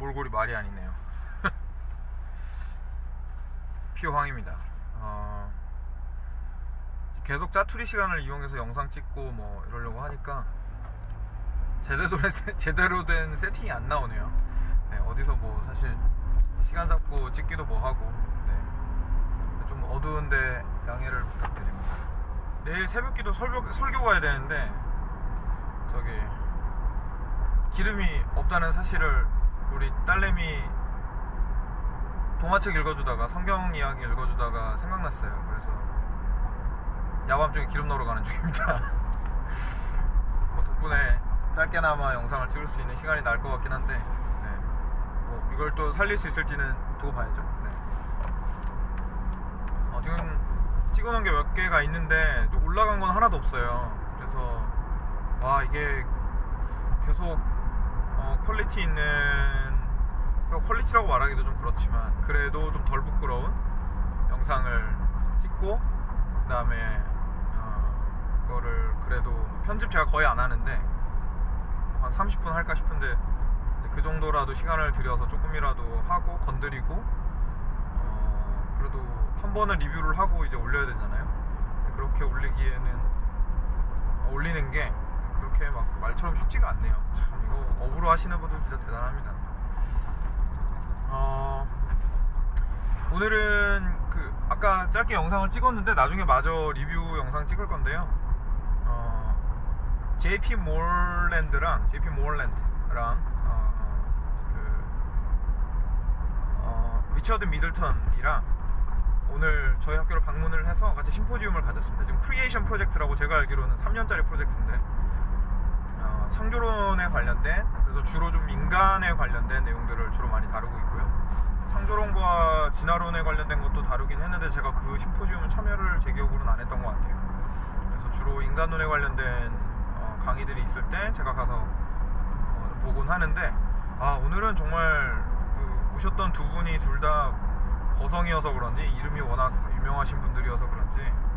몰골이 말이 아니네요. 피호황입니다. 어, 계속 짜투리 시간을 이용해서 영상 찍고 뭐 이러려고 하니까 제대로 된, 세- 제대로 된 세팅이 안 나오네요. 네, 어디서 뭐 사실 시간 잡고 찍기도 뭐 하고 네. 좀 어두운데 양해를 부탁드립니다. 내일 새벽기도 설교, 설교 가야 되는데 저기 기름이 없다는 사실을 우리 딸내미 동화책 읽어주다가 성경 이야기 읽어주다가 생각났어요. 그래서 야밤중에 기름 넣으러 가는 중입니다. 뭐 덕분에 짧게나마 영상을 찍을 수 있는 시간이 날 것 같긴 한데 네. 뭐 이걸 또 살릴 수 있을지는 두고 봐야죠. 네. 어, 지금 찍어놓은 게 몇 개가 있는데 또 올라간 건 하나도 없어요. 그래서 와 이게 계속 어, 퀄리티 있는 그러니까 퀄리티라고 말하기도 좀 그렇지만 그래도 좀 덜 부끄러운 영상을 찍고 그 다음에 어, 그거를 그래도 편집 제가 거의 안 하는데 한 30분 할까 싶은데 그 정도라도 시간을 들여서 조금이라도 하고 건드리고 어, 그래도 한 번은 리뷰를 하고 이제 올려야 되잖아요. 그렇게 올리기에는 어, 올리는 게 그렇게 막 말처럼 쉽지가 않네요. 참 이거 업으로 하시는 분들 진짜 대단합니다. 어, 오늘은 그 아까 짧게 영상을 찍었는데 나중에 마저 리뷰 영상 찍을 건데요. 어, JP 몰랜드랑 JP 몰랜드랑 어, 그 어, 리처드 미들턴이랑 오늘 저희 학교를 방문을 해서 같이 심포지움을 가졌습니다. 지금 크리에이션 프로젝트라고 제가 알기로는 3년짜리 프로젝트인데 어, 창조론에 관련된 그래서 주로 좀 인간에 관련된 내용들을 주로 많이 다루고 있고요. 창조론과 진화론에 관련된 것도 다루긴 했는데 제가 그 심포지움을 참여를 제 기억으로는 안 했던 것 같아요. 그래서 주로 인간론에 관련된 어, 강의들이 있을 때 제가 가서 어, 보곤 하는데 아 오늘은 정말 그 오셨던 두 분이 둘 다 거성이어서 그런지 이름이 워낙 유명하신 분들이어서 그런지 어,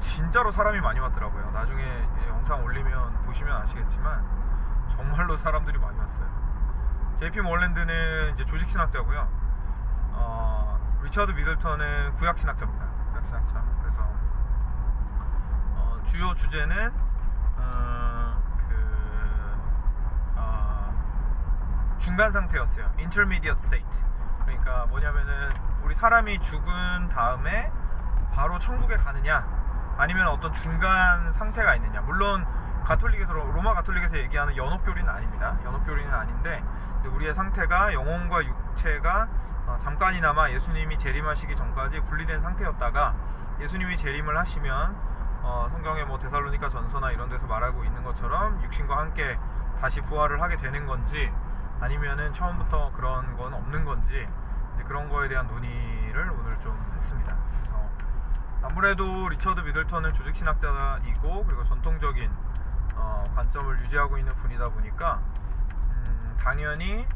진짜로 사람이 많이 왔더라고요. 나중에 이 영상 올리면 보시면 아시겠지만 정말로 사람들이 많이 왔어요. JP 몰랜드는 이제 조직 신학자고요. 어, 리처드 미들턴은 구약 신학자입니다. 구약 신학자. 그래서 어, 주요 주제는 어, 그 어, 중간 상태였어요. Intermediate state. 그러니까 뭐냐면은 우리 사람이 죽은 다음에 바로 천국에 가느냐 아니면 어떤 중간 상태가 있느냐 물론 가톨릭에서 로마 가톨릭에서 얘기하는 연옥교리는 아닙니다 연옥교리는 아닌데 우리의 상태가 영혼과 육체가 어, 잠깐이나마 예수님이 재림하시기 전까지 분리된 상태였다가 예수님이 재림을 하시면 어, 성경의 뭐 데살로니가 전서나 이런 데서 말하고 있는 것처럼 육신과 함께 다시 부활을 하게 되는 건지 아니면은 처음부터 그런 건 없는 건지 그런 거에 대한 논의를 오늘 좀 했습니다. 아무래도 리처드 미들턴은 조직 신학자이고 그리고 전통적인 어, 관점을 유지하고 있는 분이다 보니까 음, 당연히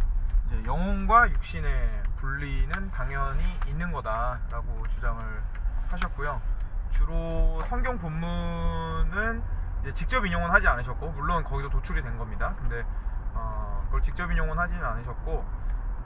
영혼과 육신의 분리는 당연히 있는 거다라고 주장을 하셨고요. 주로 성경 본문은 직접 인용은 하지 않으셨고 물론 거기서 도출이 된 겁니다. 근데 어, 그걸 직접 인용은 하지는 않으셨고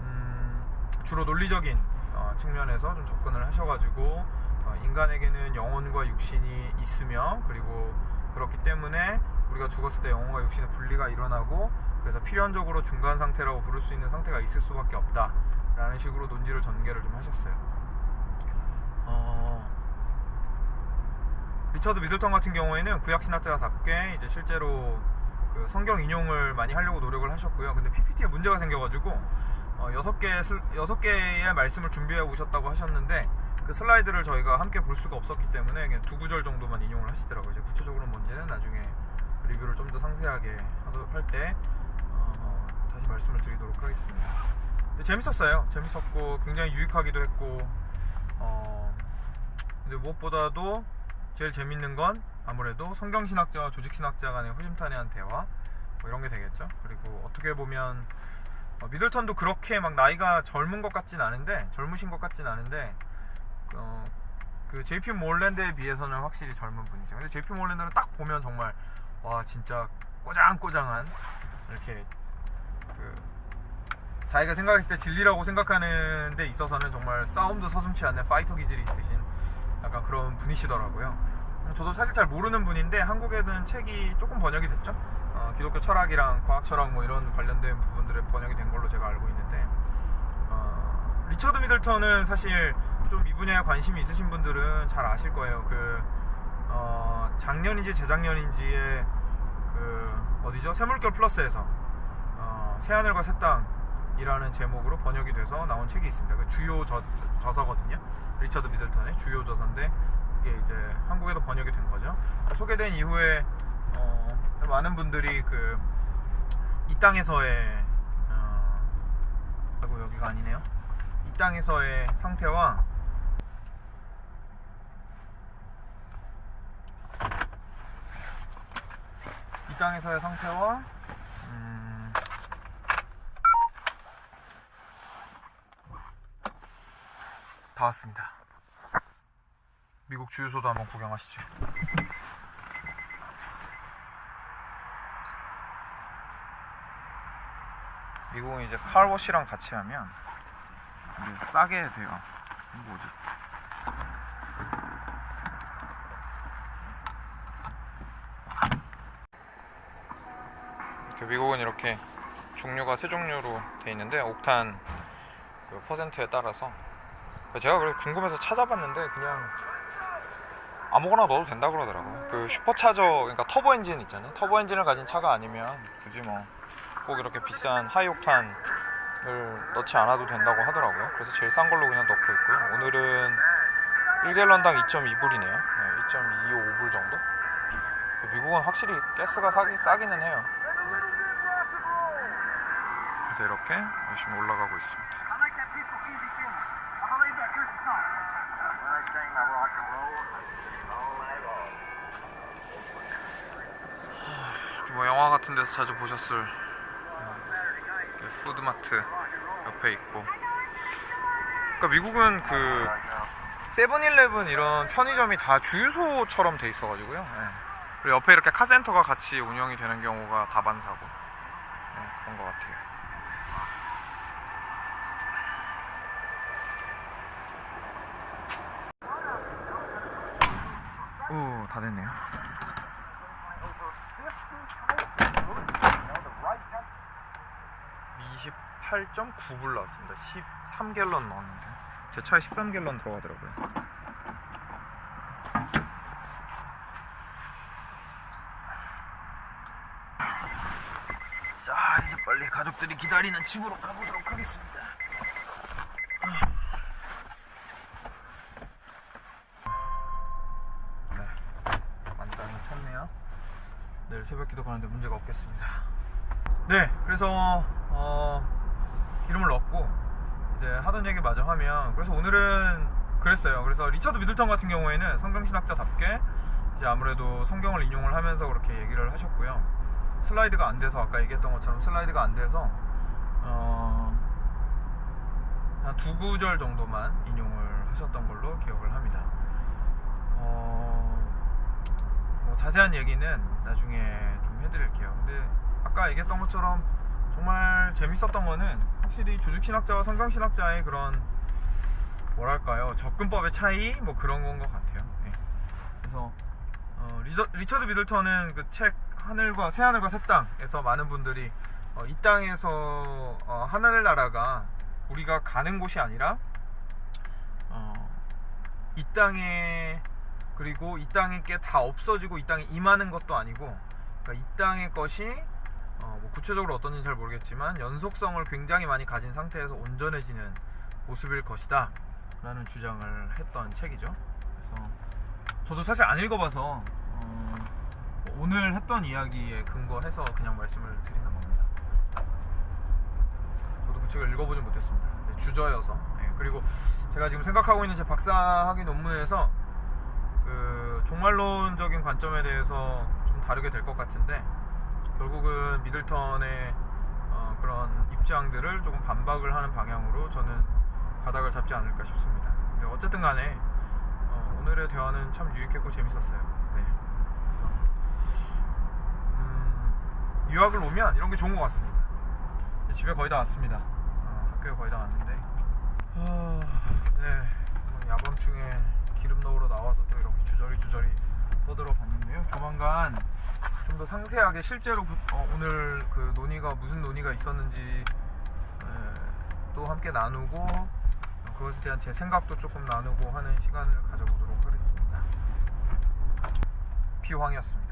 음, 주로 논리적인 어, 측면에서 좀 접근을 하셔가지고 어, 인간에게는 영혼과 육신이 있으며 그리고 그렇기 때문에 우리가 죽었을 때 영혼과 육신의 분리가 일어나고 그래서 필연적으로 중간 상태라고 부를 수 있는 상태가 있을 수밖에 없다 라는 식으로 논지를 전개를 좀 하셨어요. 어, 리처드 미들턴 같은 경우에는 구약 신학자답게 이제 실제로 그 성경 인용을 많이 하려고 노력을 하셨고요. 근데 PPT에 문제가 생겨가지고 어, 여섯 개 여섯 개의 말씀을 준비해 오셨다고 하셨는데 그 슬라이드를 저희가 함께 볼 수가 없었기 때문에 그냥 두 구절 정도만 인용을 하시더라고요. 이제 구체적으로 뭔지는 나중에 리뷰를 좀 더 상세하게 할때 어, 다시 말씀을 드리도록 하겠습니다. 재밌었어요. 재밌었고 굉장히 유익하기도 했고 어, 근데 무엇보다도 제일 재밌는 건 아무래도 성경신학자와 조직신학자 간의 허심탄회한 대화 뭐 이런 게 되겠죠. 그리고 어떻게 보면 어, 미들턴도 그렇게 막 나이가 젊은 것 같진 않은데 젊으신 것 같진 않은데 어, 그 JP 몰랜드에 비해서는 확실히 젊은 분이죠. 근데 JP 몰랜드는 딱 보면 정말 와 진짜 꼬장꼬장한 이렇게 그 자기가 생각했을 때 진리라고 생각하는 데 있어서는 정말 싸움도 서슴치 않는 파이터 기질이 있으신 약간 그런 분이시더라고요. 음, 저도 사실 잘 모르는 분인데 한국에는 책이 조금 번역이 됐죠. 어, 기독교 철학이랑 과학 철학 뭐 이런 관련된 부분들에 번역이 된 걸로 제가 알고 있는데 어, 리처드 미들턴은 사실 좀 이 분야에 관심이 있으신 분들은 잘 아실 거예요. 그 어, 작년인지 재작년인지에 그 어디죠? 새물결 플러스에서 어, 새하늘과 새 땅이라는 제목으로 번역이 돼서 나온 책이 있습니다. 그 주요 저, 저서거든요. 리처드 미들턴의 주요 저서인데 이게 이제 한국에도 번역이 된 거죠. 소개된 이후에 어, 많은 분들이 그 이 땅에서의 어, 아이고 여기가 아니네요. 이 땅에서의 상태와 이 땅에서의 상태와 음, 다 왔습니다. 미국 주유소도 한번 구경하시죠. 미국은 이제 칼워시랑 같이 하면 싸게 돼요. 뭐지? 이렇게 미국은 이렇게 종류가 세 종류로 돼 있는데 옥탄 그 퍼센트에 따라서 제가 그래 궁금해서 찾아봤는데 그냥 아무거나 넣어도 된다 그러더라고요. 그 슈퍼차저 그러니까 터보 엔진 있잖아요. 터보 엔진을 가진 차가 아니면 굳이 뭐 꼭 이렇게 비싼 하이옥탄을 넣지 않아도 된다고 하더라고요. 그래서 제일 싼 걸로 그냥 넣고 있고요. 오늘은 1갤런당 2.2불이네요. 네, 2.25불 정도. 미국은 확실히 가스가 싸기, 싸기는 해요. 그래서 이렇게 열심히 올라가고 있습니다. 뭐 영화 같은 데서 자주 보셨을 이렇게 푸드마트 옆에 있고 그러니까 미국은 그 세븐일레븐 이런 편의점이 다 주유소처럼 돼 있어가지고요 예. 그리고 옆에 이렇게 카센터가 같이 운영이 되는 경우가 다반사고 예, 그런 것 같아요 오, 다 됐네요. 28.9불 나왔습니다. 13갤런 넣었는데 제 차에 13갤런 들어가더라고요. 자 이제 빨리 가족들이 기다리는 집으로 가보도록 하겠습니다. 찼네요. 내일 새벽 기도 가는데 문제가 없겠습니다. 네, 그래서 어, 기름을 넣고 이제 하던 얘기 마저 하면 그래서 오늘은 그랬어요. 그래서 리처드 미들턴 같은 경우에는 성경 신학자답게 이제 아무래도 성경을 인용을 하면서 그렇게 얘기를 하셨고요. 슬라이드가 안 돼서 아까 얘기했던 것처럼 슬라이드가 안 돼서 어, 한두 구절 정도만 인용을 하셨던 걸로 기억을 합니다. 어, 뭐 자세한 얘기는 나중에 좀 해드릴게요. 근데 아까 얘기했던 것처럼 정말 재밌었던 거는 확실히 조직신학자와 성경신학자의 그런 뭐랄까요 접근법의 차이 뭐 그런 건 것 같아요. 예. 그래서 어, 리저, 리처드 미들턴은 그 책 하늘과 새 하늘과 새 땅에서 많은 분들이 어, 이 땅에서 어, 하늘 나라가 우리가 가는 곳이 아니라 어, 이 땅에 그리고 이 땅에 게다 없어지고 이 땅에 임하는 것도 아니고 그러니까 이 땅의 것이 어, 뭐 구체적으로 어떤지 잘 모르겠지만 연속성을 굉장히 많이 가진 상태에서 온전해지는 모습일 것이다 라는 주장을 했던 책이죠. 그래서 저도 사실 안 읽어봐서 어, 오늘 했던 이야기에 근거해서 그냥 말씀을 드리는 겁니다. 저도 그 책을 읽어보진 못했습니다. 근데 주저여서. 예, 그리고 제가 지금 생각하고 있는 제 박사학위 논문에서 그 종말론적인 관점에 대해서 좀 다르게 될 것 같은데 결국은 미들턴의 어, 그런 입장들을 조금 반박을 하는 방향으로 저는 가닥을 잡지 않을까 싶습니다. 근데 어쨌든 간에 어, 오늘의 대화는 참 유익했고 재밌었어요. 네. 그래서 음, 유학을 오면 이런 게 좋은 것 같습니다. 집에 거의 다 왔습니다. 어, 학교에 거의 다 왔는데 아, 네 오늘 야밤 중에 기름 넣으러 나와서 또 이렇게 주저리 주저리 떠들어 봤는데요 조만간 좀 더 상세하게 실제로 구- 어, 오늘 그 논의가 무슨 논의가 있었는지 에, 또 함께 나누고 어, 그것에 대한 제 생각도 조금 나누고 하는 시간을 가져보도록 하겠습니다. 비황이었습니다.